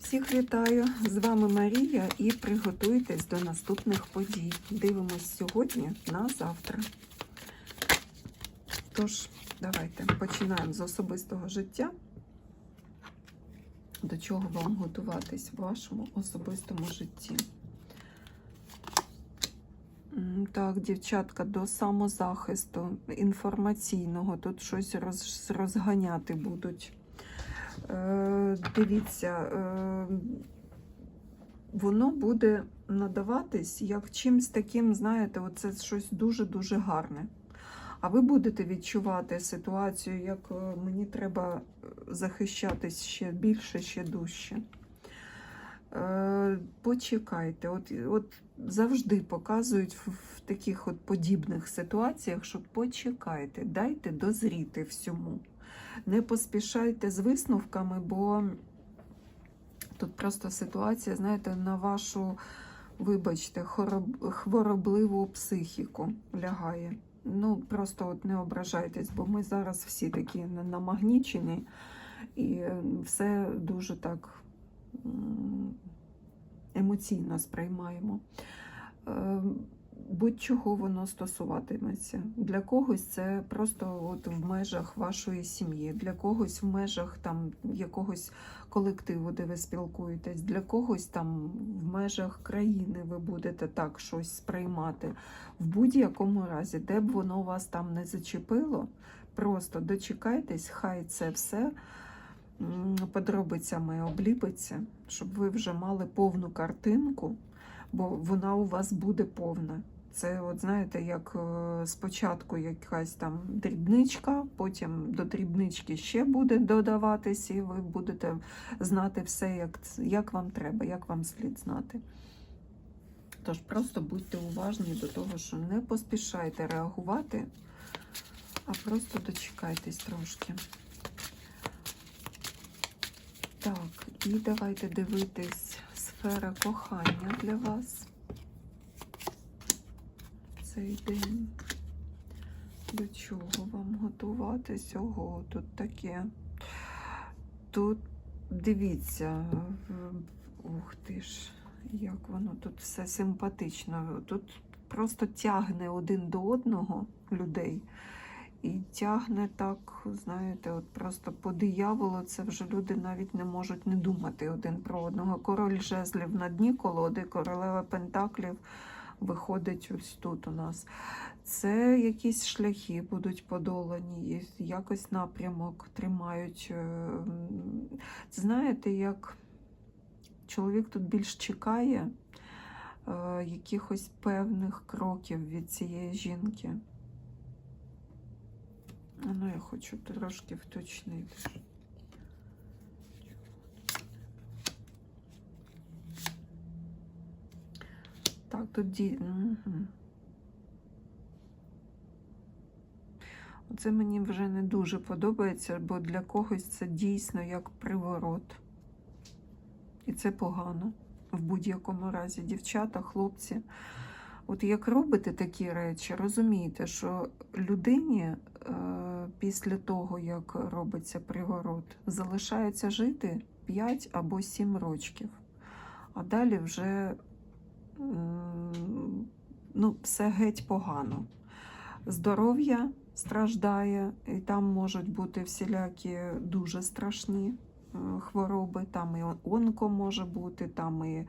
Всіх вітаю! З вами Марія і приготуйтесь до наступних подій. Дивимось сьогодні на завтра. Тож, давайте починаємо з особистого життя. До чого вам готуватись в вашому особистому житті? Так, дівчатка, до самозахисту інформаційного. Тут щось розганяти будуть. Е, дивіться, е, воно буде надаватись як чимсь таким, знаєте, оце щось дуже-дуже гарне. А ви будете відчувати ситуацію, як е, мені треба захищатись ще більше, ще дужче. Почекайте, от, от завжди показують в, в таких от подібних ситуаціях, що почекайте, дайте дозріти всьому. Не поспішайте з висновками, бо тут просто ситуація, знаєте, на вашу, вибачте, хворобливу психіку лягає. Ну, просто от не ображайтесь, бо ми зараз всі такі намагнічені, і е, все дуже так емоційно сприймаємо. Будь-чого воно стосуватиметься. Для когось це просто от в межах вашої сім'ї, для когось в межах там якогось колективу, де ви спілкуєтесь, для когось там в межах країни ви будете так щось сприймати. В будь-якому разі, де б воно вас там не зачепило, просто дочекайтесь, хай це все подробицями обліпиться, щоб ви вже мали повну картинку бо вона у вас буде повна. Це, от знаєте, як е, спочатку якась там дрібничка, потім до дрібнички ще буде додаватись, і ви будете знати все, як, як вам треба, як вам слід знати. Тож просто будьте уважні до того, що не поспішайте реагувати, а просто дочекайтесь трошки. Так, і давайте дивитись сфера кохання для вас. Цей день. До чого вам готуватись? Тут таке. Тут дивіться, ух ти ж, як воно тут все симпатично. Тут просто тягне один до одного людей. І тягне так, знаєте, от просто по дияволу це вже люди навіть не можуть не думати один про одного. Король жезлів на дні колоди, королева пентаклів виходить ось тут у нас. Це якісь шляхи будуть подолані, якось напрямок тримають. е. Знаєте, як чоловік тут більш чекає е, якихось певних кроків від цієї жінки. Ну, я хочу трошки вточнити. Так, тут ді... Угу. Оце мені вже не дуже подобається, бо для когось це дійсно як приворот. І це погано в будь-якому разі. Дівчата, хлопці. От як робите такі речі, розумієте, що людині е, після того, як робиться приворот, залишається жити 5 або 7 рочків. А далі вже ну, все геть погано. Здоров'я страждає, і там можуть бути всілякі дуже страшні е, хвороби, там і онко може бути, там і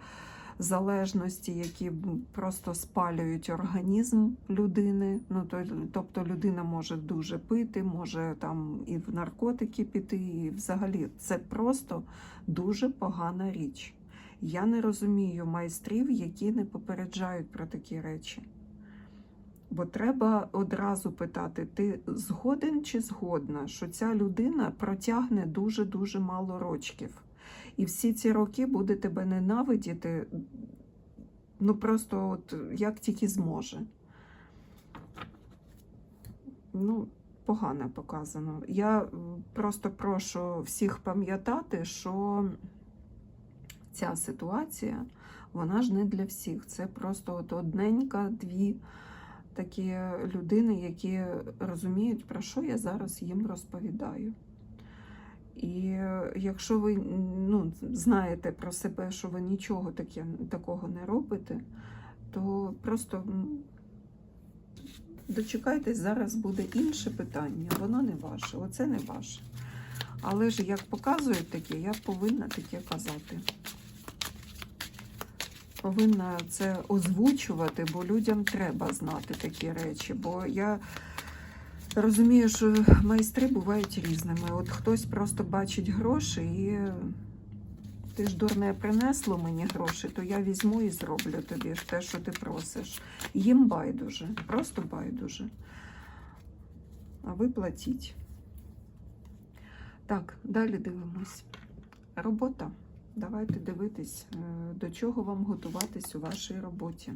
залежності, які просто спалюють організм людини. Ну, то, тобто людина може дуже пити, може там і в наркотики піти, і взагалі це просто дуже погана річ. Я не розумію майстрів, які не попереджають про такі речі. Бо треба одразу питати, ти згоден чи згодна, що ця людина протягне дуже-дуже мало рочків. І всі ці роки буде тебе ненавидіти, ну просто от як тільки зможе. Ну, погано показано. Я просто прошу всіх пам'ятати, що ця ситуація, вона ж не для всіх. Це просто от одненька, дві такі людини, які розуміють, про що я зараз їм розповідаю. І е, якщо ви ну, знаєте про себе, що ви нічого таке, такого не робите, то просто дочекайтесь, зараз буде інше питання. Воно не ваше, оце не ваше. Але ж як показують таке, я повинна таке казати. Повинна це озвучувати, бо людям треба знати такі речі. Бо я розумію, що майстри бувають різними. От хтось просто бачить гроші і ти ж дурне принесло мені гроші, то я візьму і зроблю тобі те, що ти просиш. Їм байдуже, просто байдуже. А ви платіть. Так, далі дивимось. Робота. Давайте дивитись, е, до чого вам готуватись у вашій роботі.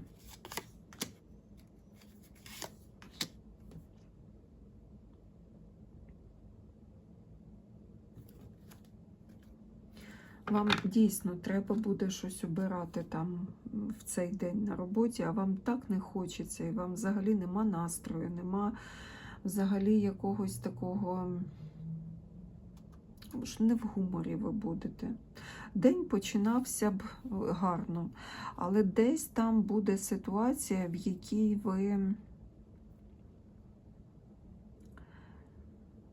Вам дійсно треба буде щось обирати там в цей день на роботі, а вам так не хочеться, і вам взагалі нема настрою, нема взагалі якогось такого, не в гуморі ви будете. День починався б гарно, але десь там буде ситуація, в якій ви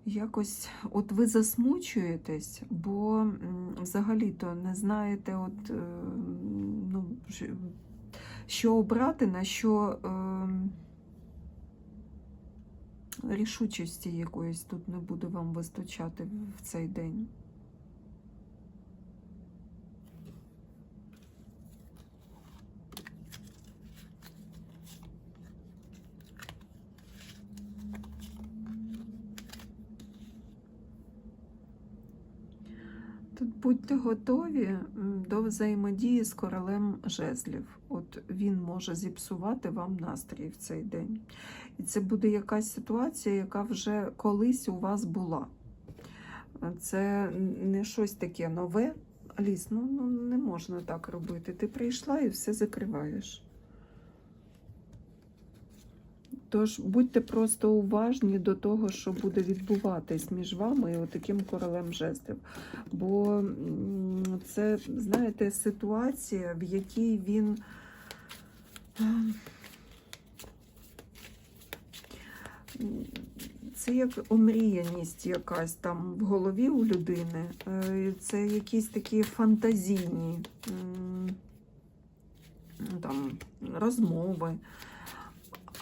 якось от ви засмучуєтесь, бо взагалі-то не знаєте, от, е, ну, що- обрати, на що е, рішучості якоїсь тут не буде вам вистачати в цей день. Тут будьте готові до взаємодії з королем жезлів. От він може зіпсувати вам настрій в цей день. І це буде якась ситуація, яка вже колись у вас була. Це не щось таке нове. Аліс, ну, ну не можна так робити. Ти прийшла і все закриваєш. Тож будьте просто уважні до того, що буде відбуватись між вами і отаким королем жезлів. Бо це, знаєте, ситуація, в якій він. е, Це як омріяність якась там в голові у людини. Е, Це якісь такі фантазійні там, розмови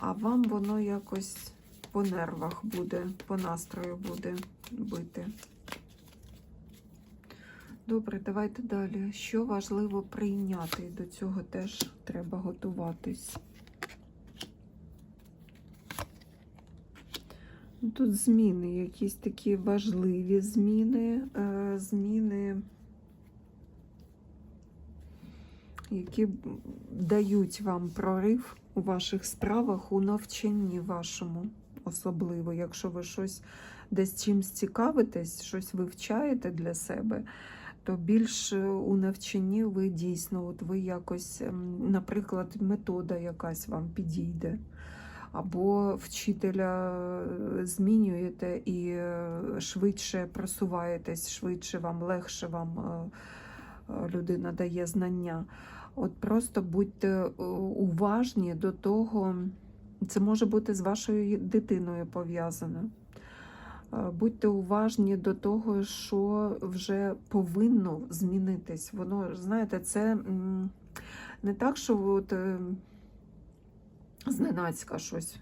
а вам воно якось по нервах буде, по настрою буде бити. Добре, давайте далі. Що важливо прийняти? До цього теж треба готуватись. Ну, Тут зміни, якісь такі важливі зміни, е, зміни, які дають вам прорив у ваших справах, у навчанні вашому, особливо, якщо ви щось десь чимсь цікавитесь, щось вивчаєте для себе, то більш е, у навчанні ви дійсно, от ви якось, ем, наприклад, метода якась вам підійде. Або вчителя е, змінюєте і е, швидше просуваєтесь, швидше вам, легше вам людина дає знання. От просто будьте е, уважні до того, це може бути з вашою дитиною пов'язано. Е, Будьте уважні до того, що вже повинно змінитись. Воно, знаєте, це не так, що от, е, зненацька щось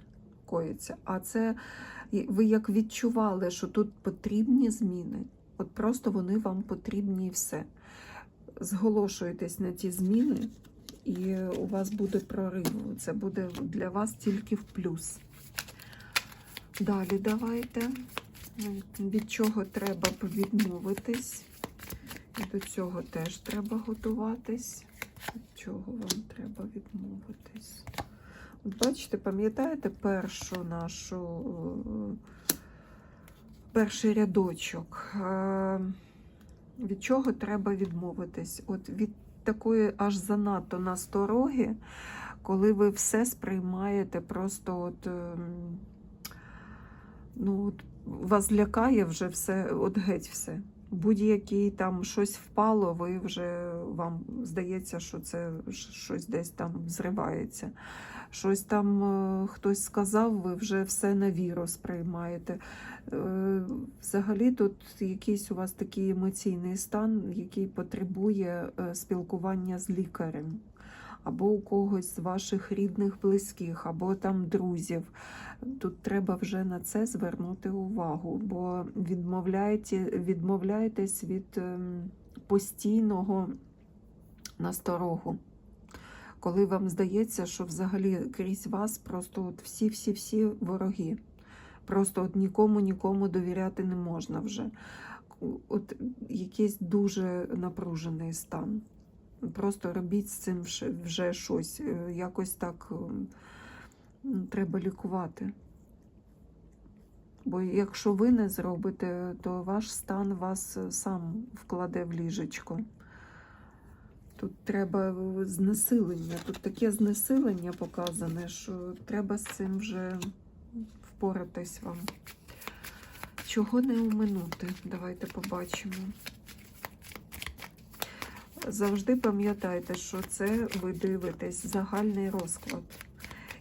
коїться, а це ви як відчували, що тут потрібні зміни. От просто вони вам потрібні і все зголошуєтесь на ті зміни, і у вас буде прорив. Це буде для вас тільки в плюс. Далі давайте. Від чого треба відмовитись. І до цього теж треба готуватись. Від чого вам треба відмовитись? От бачите, пам'ятаєте першу нашу е, перший рядочок? Від чого треба відмовитись? От від такої аж занадто настороги, коли ви все сприймаєте просто от, ем, ну, от вас лякає вже все, от геть все. Будь-який там щось впало, ви вже вам здається, що це щось десь там зривається. Щось там е, хтось сказав, ви вже все на віру сприймаєте. Е, Взагалі тут якийсь у вас такий емоційний стан, який потребує е, спілкування з лікарем. Або у когось з ваших рідних, близьких, або там друзів. Тут треба вже на це звернути увагу, бо відмовляєте, відмовляєтесь від ем, постійного насторогу. Коли вам здається, що взагалі крізь вас просто всі-всі-всі вороги. Просто от нікому нікому довіряти не можна вже. От якийсь дуже напружений стан. Просто робіть з цим вже- щось. Е, Якось так ем, треба лікувати. Бо якщо ви не зробите, то ваш стан вас е, сам вкладе в ліжечко. Тут треба знесилення. Тут таке знесилення показане, що треба з цим вже впоратись вам. Чого не оминути? Давайте побачимо. Завжди пам'ятайте, що це ви дивитесь загальний розклад.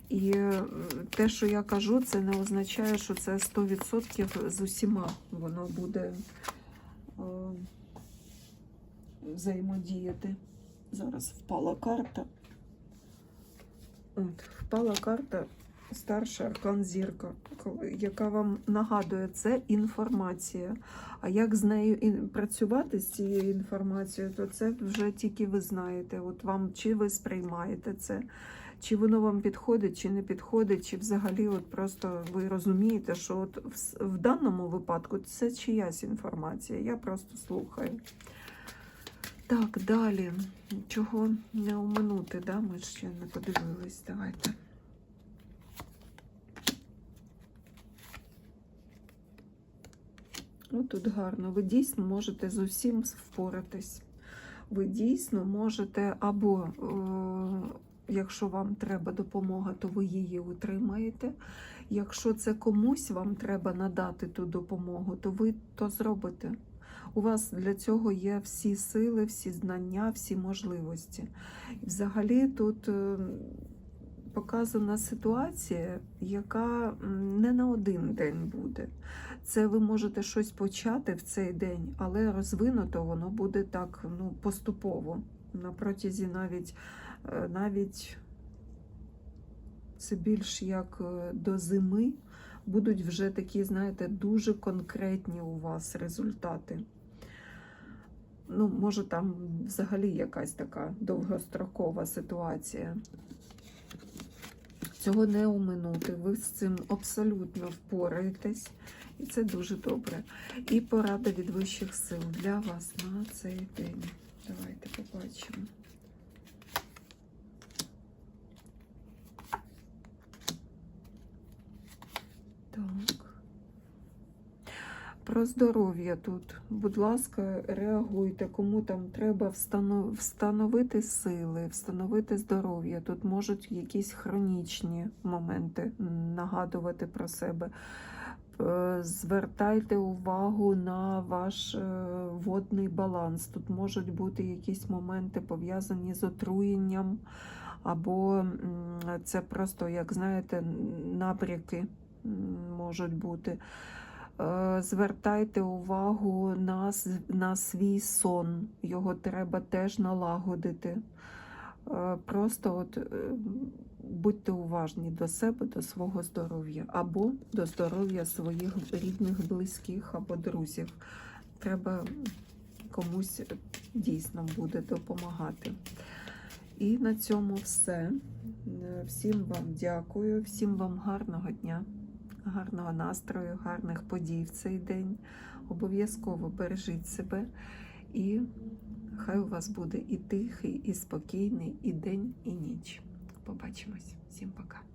І е, те, що я кажу, це не означає, що це 100% з усіма воно буде е, взаємодіяти. Зараз впала карта. От, впала карта старша аркан зірка, яка вам нагадує, це інформація. А як з нею працювати з цією інформацією, то це вже тільки ви знаєте. От вам чи ви сприймаєте це, чи воно вам підходить, чи не підходить, чи взагалі от просто ви розумієте, що от в, в даному випадку це чиясь інформація. Я просто слухаю. Так, далі. Чого не оминути, да? ми ще не подивились. Давайте. О, тут гарно. Ви дійсно можете з усім впоратись. Ви дійсно можете, або е, якщо вам треба допомога, то ви її отримаєте. Якщо це комусь вам треба надати ту допомогу, то ви то зробите. У вас для цього є всі сили, всі знання, всі можливості. І взагалі тут е, показана ситуація, яка не на один день буде. Це ви можете щось почати в цей день, але розвинуто воно буде так ну, поступово. На протязі навіть, е, навіть це більш як е, до зими будуть вже такі, знаєте, дуже конкретні у вас результати. Ну, може, там взагалі якась така довгострокова ситуація. Цього не оминути. Ви з цим абсолютно впораєтесь, і це дуже добре. І порада від вищих сил для вас на цей день. Давайте побачимо. Так. Про здоров'я тут. Будь ласка, реагуйте, кому там треба встановити сили, встановити здоров'я. Тут можуть якісь хронічні моменти нагадувати про себе. Е, Звертайте увагу на ваш е, водний баланс. Тут можуть бути якісь моменти пов'язані з отруєнням, або це просто, як знаєте, набряки можуть бути. Е, Звертайте увагу на, на свій сон. Його треба теж налагодити. Е, Просто от е, будьте уважні до себе, до свого здоров'я, або до здоров'я своїх рідних, близьких або друзів. Треба комусь дійсно буде допомагати. І на цьому все. Е, Всім вам дякую, всім вам гарного дня гарного настрою, гарних подій в цей день. Обов'язково бережіть себе і хай у вас буде і тихий, і спокійний, і день, і ніч. Побачимось. Всім пока.